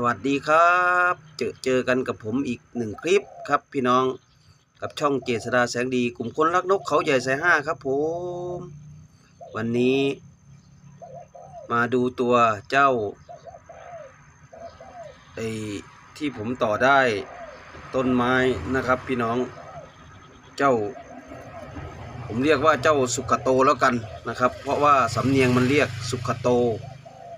สวัสดีครับ เจอเจอกันกับผมอีกหนึ่งคลิปครับพี่น้องกับช่องเจษดาแสงดีกลุ่มคนรักนกเขาใหญ่สายห้าครับผม วันนี้ มาดูตัวเจ้าไอ้ที่ผมต่อได้ต้นไม้นะครับพี่น้องเจ้า ผมเรียกว่าเจ้าสุขโตแล้วกันนะครับ เพราะว่าสำเนียงมันเรียกสุขโต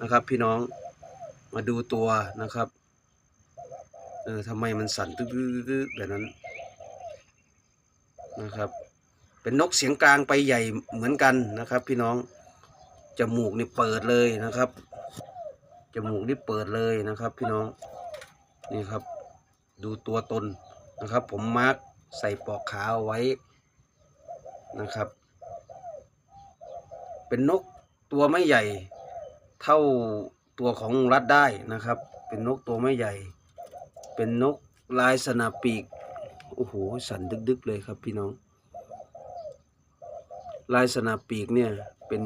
นะครับพี่น้อง มาดูตัวนะครับ เออทำไมมันสั่นตึ๊กๆแบบนั้นนะครับ เป็นนกเสียงกลางไปใหญ่เหมือนกันนะครับ พี่น้อง จมูกนี่เปิดเลยนะครับ จมูกนี่เปิดเลยนะครับ พี่น้อง นี่ครับ ดูตัวตนนะครับ ผมมาร์กใส่ปลอกขาไว้นะครับ เป็นนกตัวไม่ใหญ่เท่า ตัวของรัดได้นะครับ เป็นนกตัวไม่ใหญ่ เป็นนกลายสนาปีกโอ้โหสันดึกๆเลยครับพี่น้อง ลายสนาปีกเนี่ยเป็น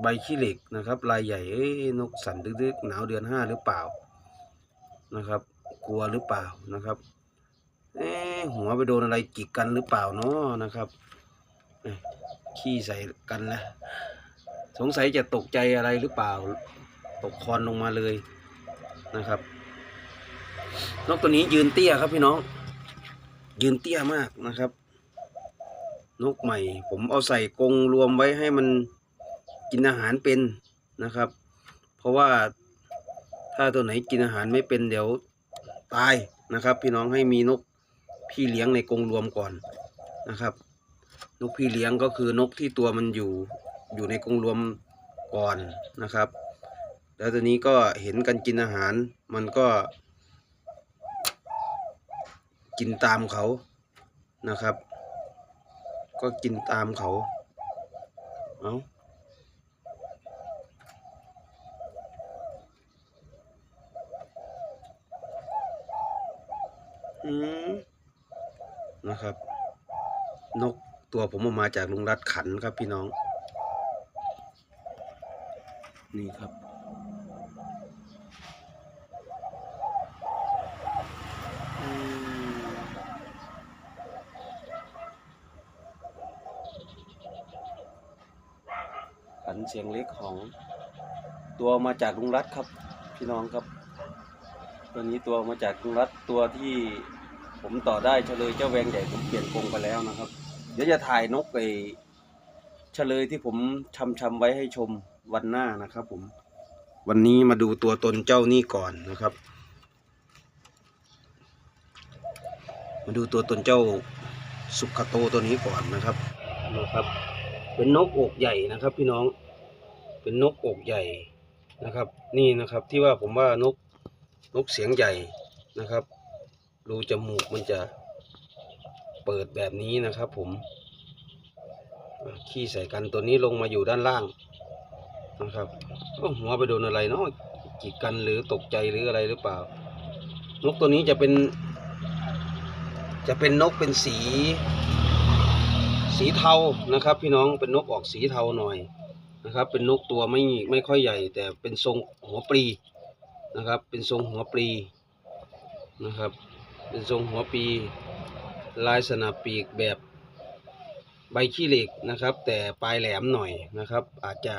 ใบขี้เหล็กนะครับ ลายใหญ่เอ้นกสันดึกๆหนาวเดือนห้าหรือเปล่านะครับ กลัวหรือเปล่านะครับเอ๊หัวไปโดนอะไรจิกกันหรือเปล่าเนาะนะครับขี้ใส่กันแล้ว สงสัยจะตกใจอะไรหรือเปล่า ตกคอนลงมาเลยนะครับ นกตัวนี้ยืนเตี้ยครับพี่น้อง ยืนเตี้ยมากนะครับ นกใหม่ ผมเอาใส่กรงรวมไว้ให้มันกินอาหารเป็นนะครับ เพราะว่าถ้าตัวไหนกินอาหารไม่เป็นเดี๋ยวตายนะครับ พี่น้องให้มีนกพี่เลี้ยงในกรงรวมก่อนนะครับ นกพี่เลี้ยงก็คือนกที่ตัวมันอยู่ อยู่ในกรงรวมก่อนนะครับ แล้วตอนนี้ก็เห็นกันกินอาหาร มันก็ กินตามเขานะครับ ก็กินตามเขาเอาอืมนะครับ นกตัวผมเอามาจากลุงรัดขันครับพี่น้อง นี่ครับ ขันเสียงเล็กของตัวมาจากลุงรัดครับ พี่น้องครับ ตัวนี้ตัวมาจากลุงรัดตัวที่ผมต่อได้เฉลยเจ้าแวงใหญ่ผมเปลี่ยนกรงไปแล้วนะครับ เดี๋ยวจะถ่ายนกไปเฉลยที่ผมชำชำไว้ให้ชม วันหน้านะครับผม วันนี้มาดูตัวตนเจ้านี่ก่อนนะครับ มาดูตัวตนเจ้าสุขโตตัวนี้ก่อนนะครับนะครับ เป็นนกอกใหญ่นะครับ พี่น้อง เป็นนกอกใหญ่นะครับ นี่นะครับที่ว่าผมว่านกนกเสียงใหญ่นะครับรูจมูกมันจะเปิดแบบนี้นะครับ ผมขี้ใส่กันตัวนี้ลงมาอยู่ด้านล่าง นะครับหัวไปโดนอะไรเนาะจิกกันหรือตกใจหรืออะไรหรือเปล่า นกตัวนี้จะเป็น จะเป็นนกเป็นสี สีเทานะครับ พี่น้องเป็นนกออกสีเทาหน่อยนะครับ เป็นนกตัวไม่ไม่ค่อยใหญ่ แต่เป็นทรงหัวปลีนะครับ เป็นทรงหัวปลีนะครับ เป็นทรงหัวปลีลายสนาปีกแบบใบขี้เหล็กนะครับ แต่ปลายแหลมหน่อยนะครับ อาจจะ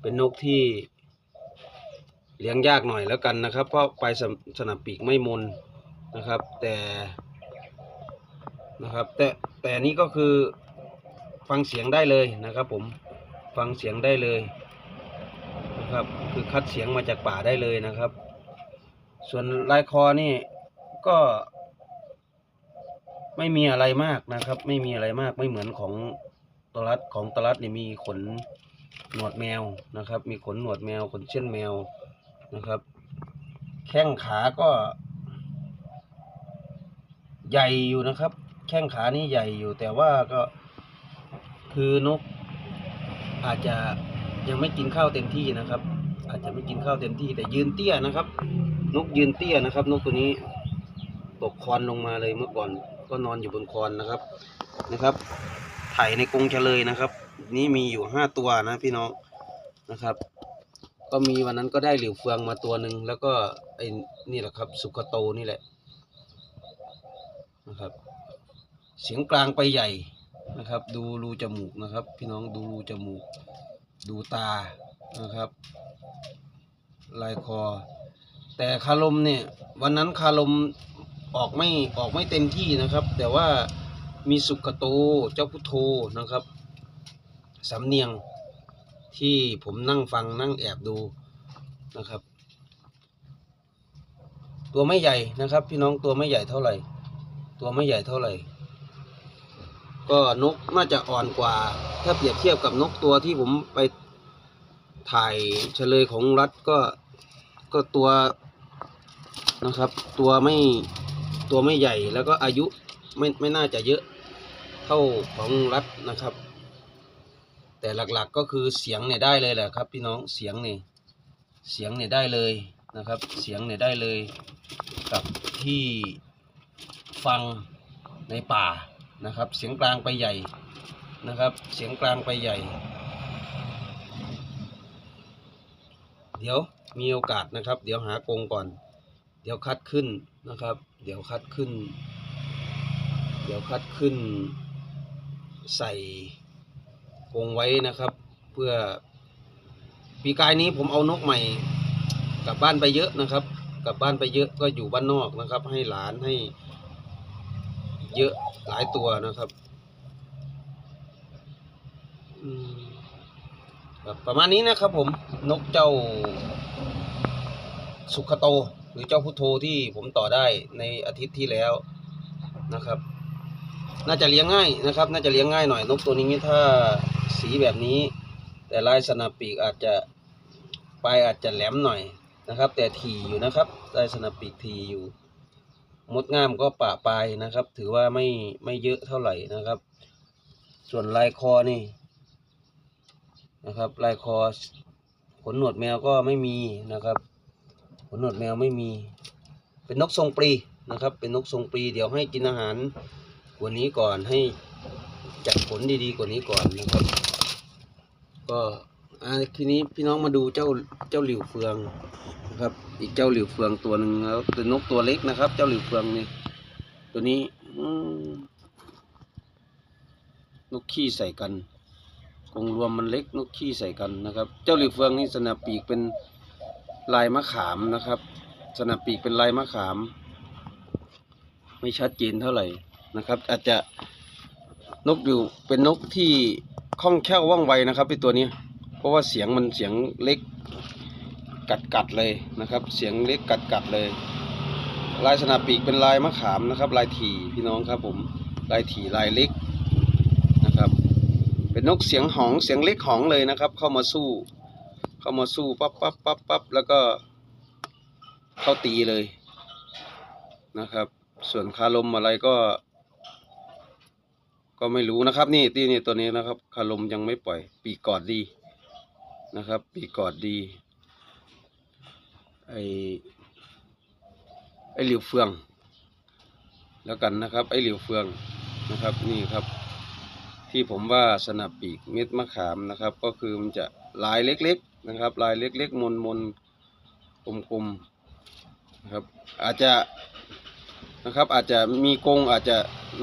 เป็นนกที่เลี้ยงยากหน่อยแล้วกันนะครับ เพราะไปสนสนาปีกไม่มนนะครับ แต่นะครับ แต่แต่นนี้ก็คือฟังเสียงได้เลยนะครับผมฟังเสียงได้เลยนะครับ คือคัดเสียงมาจากป่าได้เลยนะครับ ส่วนลายคอนี่ก็ ไม่มีอะไรมากนะครับ ไม่มีอะไรมากไม่เหมือนของตลัดของตลัดนี่มีขน หนวดแมวนะครับ มีขนหนวดแมวขนเช่นแมวนะครับ แข้งขาก็ ใหญ่อยู่นะครับ แข้งขานี่ใหญ่อยู่ แต่ว่าก็คือนก อาจจะยังไม่กินข้าวเต็มที่นะครับ อาจจะไม่กินข้าวเต็มที่ แต่ยืนเตี้ยนะครับ นกยืนเตี้ยนะครับ นกตัวนี้ตกคอนลงมาเลยเมื่อก่อน ก็นอนอยู่บนคอนนะครับนะครับ ไถในกรงเฉลยนะครับ นี่มีอยู่ห้าตัวนะพี่น้องนะครับ ก็มีวันนั้นก็ได้หลิวเฟืองมาตัวหนึ่งแล้วก็ไอ้นี่แหละครับ สุขโตนี่แหละนะครับ เสียงกลางไปใหญ่นะครับ ดูรูจมูกนะครับ พี่น้องดูรูจมูก ดูตานะครับลายคอ แต่คารมเนี่ยวันนั้นคารมออกไม่ออกไม่เต็มที่นะครับ แต่ว่ามีสุขโตเจ้าพุทโธนะครับ สำเนียงที่ผมนั่งฟังนั่งแอบดูนะครับ ตัวไม่ใหญ่นะครับ พี่น้องตัวไม่ใหญ่เท่าไหร่ ตัวไม่ใหญ่เท่าไหร่ ก็นกน่าจะอ่อนกว่า ถ้าเปรียบเทียบกับนกตัวที่ผมไปถ่ายเฉลยของรัฐก็ก็ตัวนะครับ ตัวไม่ตัวไม่ใหญ่แล้วก็อายุไม่ไม่น่าจะเยอะเท่าของรัฐนะครับ แต่หลักๆก็คือเสียงเนี่ยได้เลยแหละครับพี่น้องเสียงเนี่ยเสียงเนี่ยได้เลยนะครับ เสียงเนี่ยได้เลยกับที่ฟังในป่านะครับ เสียงกลางไปใหญ่นะครับ เสียงกลางไปใหญ่ เดี๋ยวมีโอกาสนะครับ เดี๋ยวหากรงก่อน เดี๋ยวคัดขึ้นนะครับ เดี๋ยวคัดขึ้น เดี๋ยวคัดขึ้นใส่ กรงไว้นะครับ เพื่อปีกายนี้ผมเอานกใหม่กลับบ้านไปเยอะนะครับ กลับบ้านไปเยอะก็อยู่บ้านนอกนะครับ ให้หลานให้ เยอะหลายตัวนะครับอืมครับประมาณนี้นะครับ ผมนกเจ้าสุขโต หรือเจ้าพุทโธที่ผมต่อได้ในอาทิตย์ที่แล้วนะครับ น่าจะเลี้ยงง่ายนะครับ น่าจะเลี้ยงง่ายหน่อยนกตัวนี้ถ้าสีแบบนี้ แต่ลายสนับปีกอาจจะปลายอาจจะแหลมหน่อยนะครับ แต่ทีอยู่นะครับลายสนับปีกทีอยู่มดงามก็ปะปลายนะครับ ถือว่าไม่ไม่เยอะเท่าไหร่นะครับ ส่วนลายคอนี่นะครับลายคอขนหนวดแมวก็ไม่มีนะครับขนหนวดแมวไม่มี เป็นนกทรงปรีนะครับ เป็นนกทรงปรีเดี๋ยวให้กินอาหาร กว่านี้ก่อนให้จัดขนดีๆกว่านี้ก่อนนะครับ ก็อ่าทีนี้พี่น้องมาดูเจ้าเจ้าหลิวเฟืองนะครับ อีกเจ้าหลิวเฟืองตัวหนึ่งแล้วเป็นนกตัวเล็กนะครับ เจ้าหลิวเฟืองนี่ตัวนี้อืนกขี้ใส่กันกรงรวมมันเล็กนกขี้ใส่กันนะครับ เจ้าหลิวเฟืองนี่สนับปีกเป็นลายมะขามนะครับ สนับปีกเป็นลายมะขาม ไม่ชัดเจนเท่าไหร่ นะครับ อาจจะนกอยู่เป็นนกที่คล่องแคล่วว่องไวนะครับไอตัวนี้ เพราะว่าเสียงมันเสียงเล็กกัดกัดเลยนะครับ เสียงเล็กกัดกัดเลย ลายสนับปีกเป็นลายมะขามนะครับ ลายถี่พี่น้องครับผมลายถี่ลายเล็กนะครับ เป็นนกเสียงหองเสียงเล็กหองเลยนะครับ เข้ามาสู้ เข้ามาสู้ปั๊บปั๊บปั๊บปั๊บแล้วก็เข้าตีเลยนะครับ ส่วนคาลมอะไรก็ ก็ไม่รู้นะครับนี่ที่นี่ตัวนี้นะครับคาลมยังไม่ปล่อย ปีกกอดดีนะครับ ปีกกอดดีไอไอหลิวเฟือง แล้วกันนะครับ ไอหลิวเฟืองนะครับนี่ครับ ที่ผมว่าสนับปีกเม็ดมะขามนะครับ ก็คือมันจะลายเล็ก ๆนะครับ ลายเล็ก ๆ มนมนๆกลมๆนะครับ อาจจะนะครับอาจจะมีกรงอาจจะ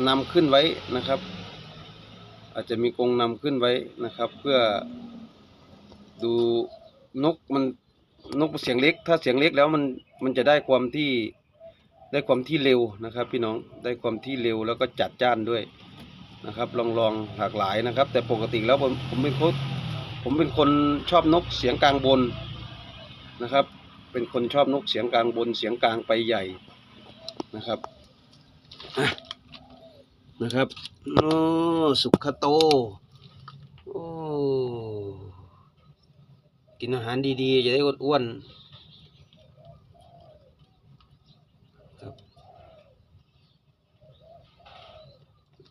นำขึ้นไว้นะครับ อาจจะมีกรงนำขึ้นไว้นะครับ เพื่อดูนกมันนกเสียงเล็ก ถ้าเสียงเล็กแล้วมันมันจะได้ความที่ได้ความที่เร็วนะครับ พี่น้องได้ความที่เร็วแล้วก็จัดจ้านด้วยนะครับ ลองลองหลากหลายนะครับ แต่ปกติแล้วผมผมเป็นคนผมเป็นคนชอบนกเสียงกลางบนนะครับ เป็นคนชอบนกเสียงกลางบนเสียงกลางไปใหญ่นะครับอะ นะครับโอ้สุขโต โอ้ กินอาหารดีๆ จะได้อ้วนๆครับ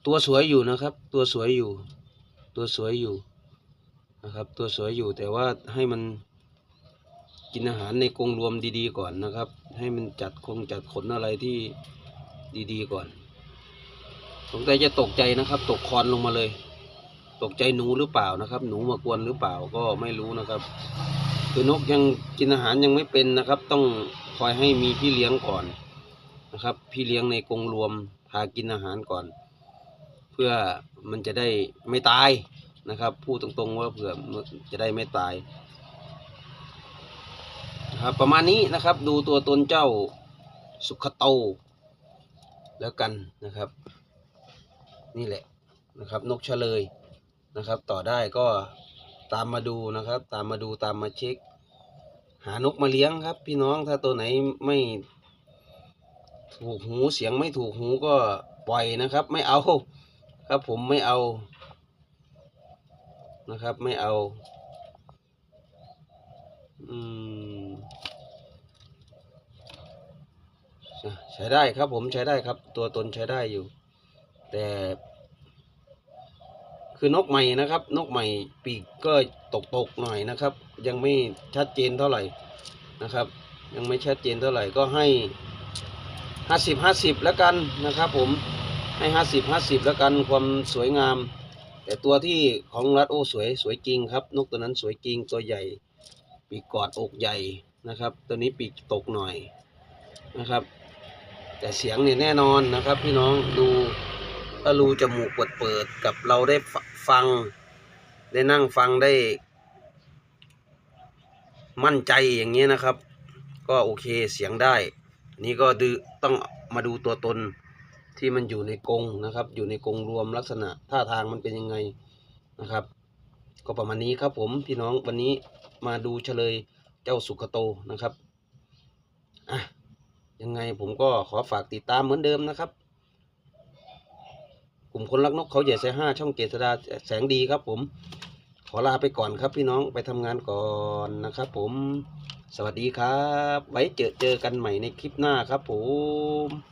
ตัวสวยอยู่นะครับ ตัวสวยอยู่ ตัวสวยอยู่นะครับ ตัวสวยอยู่แต่ว่าให้มันกินอาหารในกรงรวมดีๆก่อนนะครับ ให้มันจัดคงจัดขนอะไรที่ดีๆก่อน สงสัยจะตกใจนะครับ ตกคอนลงมาเลย ตกใจหนูหรือเปล่านะครับ หนูมากวนหรือเปล่าก็ไม่รู้นะครับ คือนกยังกินอาหารยังไม่เป็นนะครับ ต้องคอยให้มีพี่เลี้ยงก่อนนะครับ พี่เลี้ยงในกรงรวมพากินอาหารก่อน เพื่อมันจะได้ไม่ตายนะครับพูดตรงๆว่าเผื่อจะได้ไม่ตายนะครับประมาณนี้นะครับดูตัวตนเจ้าสุขโตแล้วกันนะครับ นี่แหละนะครับ นกเฉลยนะครับ ต่อได้ก็ตามมาดูนะครับ ตามมาดูตามมาเช็ค หานกมาเลี้ยงครับ พี่น้องถ้าตัวไหนไม่ถูกหูเสียงไม่ถูกหูก็ปล่อยนะครับ ไม่เอาครับผมไม่เอานะครับไม่เอาอืมใช้ได้ครับผมใช้ได้ครับ ตัวตนใช้ได้อยู่ แต่คือนกใหม่นะครับ นกใหม่ปีกก็ตกตกๆหน่อยนะครับ ยังไม่ชัดเจนเท่าไหร่นะครับ ยังไม่ชัดเจนเท่าไหร่ก็ให้ห้าสิบห้าสิบแล้วกันนะครับ ผมให้ห้าสิบห้าสิบแล้วกันความสวยงาม แต่ตัวที่ของรัดโอสวยสวยจริงครับ นกตัวนั้นสวยจริงตัวใหญ่ ปีกกอดอกใหญ่นะครับ ตัวนี้ปีกตกหน่อยนะครับ แต่เสียงเนี่ยแน่นอนนะครับ พี่น้องดู ถ้ารูจมูกเปิดเปิดกับเราได้ฟัง ได้นั่งฟังได้ มั่นใจอย่างนี้ยนะครับ ก็โอเคเสียงได้ นี่ก็ดูต้องมาดูตัวตนที่มันอยู่ในกรงนะครับ อยู่ในกรงรวมลักษณะท่าทางมันเป็นยังไงนะครับ ก็ประมาณนี้ครับผมพี่น้องวันนี้มาดูเฉลยเจ้าสุขโตนะครับอะยังไงผมก็ขอฝากติดตามเหมือนเดิมนะครับ กลุ่มคนรักนกเขาใหญ่ใส่ห้าช่องเกษดาแสงดีครับ ผม ขอลาไปก่อนครับพี่น้องไปทำงานก่อนนะครับ ผม สวัสดีครับ ไว้เจอเจอกันใหม่ในคลิปหน้าครับ ผม